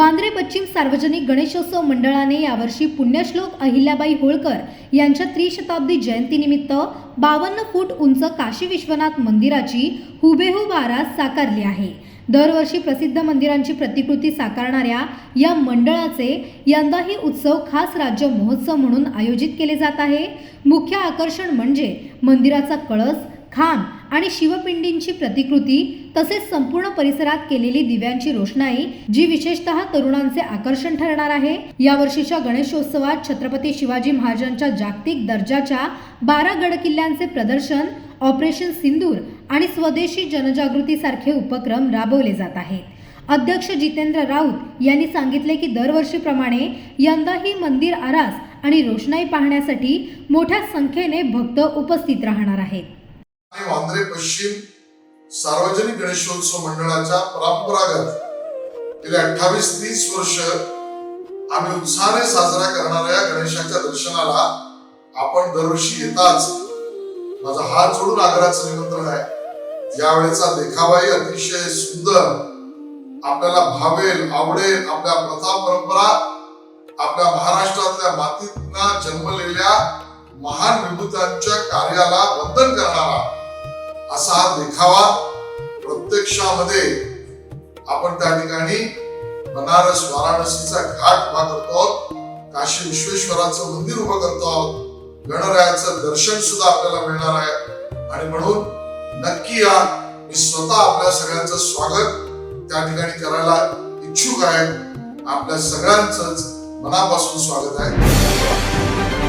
वांद्रे पश्चिम सार्वजनिक गणेशोत्सव मंडळाने यावर्षी पुण्यश्लोक अहिल्याबाई होळकर यांच्या त्रिशताब्दी जयंतीनिमित्त बावन्न फूट उंच काशी विश्वनाथ मंदिराची हुबेहूब आरास साकारली आहे. दरवर्षी प्रसिद्ध मंदिरांची प्रतिकृती साकारणाऱ्या या मंडळाचे यंदाही उत्सव खास राज्य महोत्सव म्हणून आयोजित केले जात आहे. मुख्य आकर्षण म्हणजे मंदिराचा कळस खांब आणि शिवपिंडींची प्रतिकृती तसेच संपूर्ण परिसरात केलेली दिव्यांची रोषणाई जी विशेषतः तरुणांचे आकर्षण ठरणार आहे. यावर्षीच्या गणेशोत्सवात छत्रपती शिवाजी महाराजांच्या जागतिक दर्जाच्या बारा गडकिल्ल्यांचे प्रदर्शन ऑपरेशन सिंदूर आणि स्वदेशी जनजागृतीसारखे उपक्रम राबवले जात आहेत. अध्यक्ष जितेंद्र राऊत यांनी सांगितले की दरवर्षीप्रमाणे यंदाही मंदिर आरास आणि रोषणाई पाहण्यासाठी मोठ्या संख्येने भक्त उपस्थित राहणार आहेत. आणि वांद्रे पश्चिम सार्वजनिक गणेशोत्सव मंडळाच्या परंपरागत गेले अठ्ठावीस तीस वर्ष आम्ही उत्साहाने साजरा करणाऱ्या गणेशाच्या दर्शनाला आपण दरवर्षी येताच माझा हात जोडून आग्रहाचं निमंत्रण आहे. यावेळेचा देखावाही अतिशय सुंदर आपल्याला भावेल आवडेल आपल्या प्रथा परंपरा आपल्या महाराष्ट्रातल्या मातीतना जन्मलेल्या महान विभूतांच्या कार्याला वंदन करणारा असा हा देखावा प्रत्यक्षामध्ये आपण त्या ठिकाणी बनारस वाराणसीचा घाट उभा करतो आहोत. काशी विश्वेश्वराचं मंदिर उभं करतो आहोत. गणरायाचं दर्शन सुद्धा आपल्याला मिळणार आहे. आणि म्हणून नक्की या मी स्वतः आपल्या सगळ्यांचं स्वागत त्या ठिकाणी करायला इच्छुक आहे. आपल्या सगळ्यांच मनापासून स्वागत आहे.